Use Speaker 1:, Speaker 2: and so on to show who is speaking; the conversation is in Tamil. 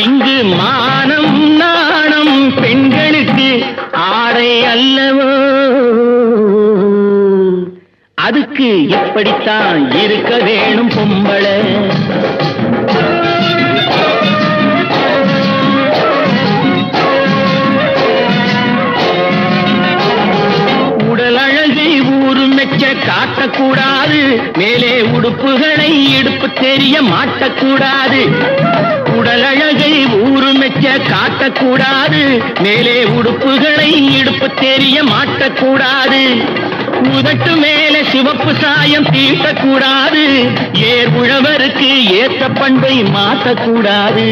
Speaker 1: இங்கு மானம் நாணம் பெண்களுக்கு ஆடை அல்லவோ? அதுக்கு எப்படித்தான் இருக்க வேணும் பொம்பளை? காட்டக்கூடாது மேலே உடுப்புகளை இடுப்பு தெரிய மாட்டக்கூடாது. உடல் அழகை ஊரு மெச்ச காட்டக்கூடாது மேலே உடுப்புகளை இடுப்பு தெரிய மாட்டக்கூடாது. உதட்டு மேலே சிவப்பு சாயம் தீட்டக்கூடாது. ஏர் உழவருக்கு ஏத்த பண்பை மாற்றக்கூடாது.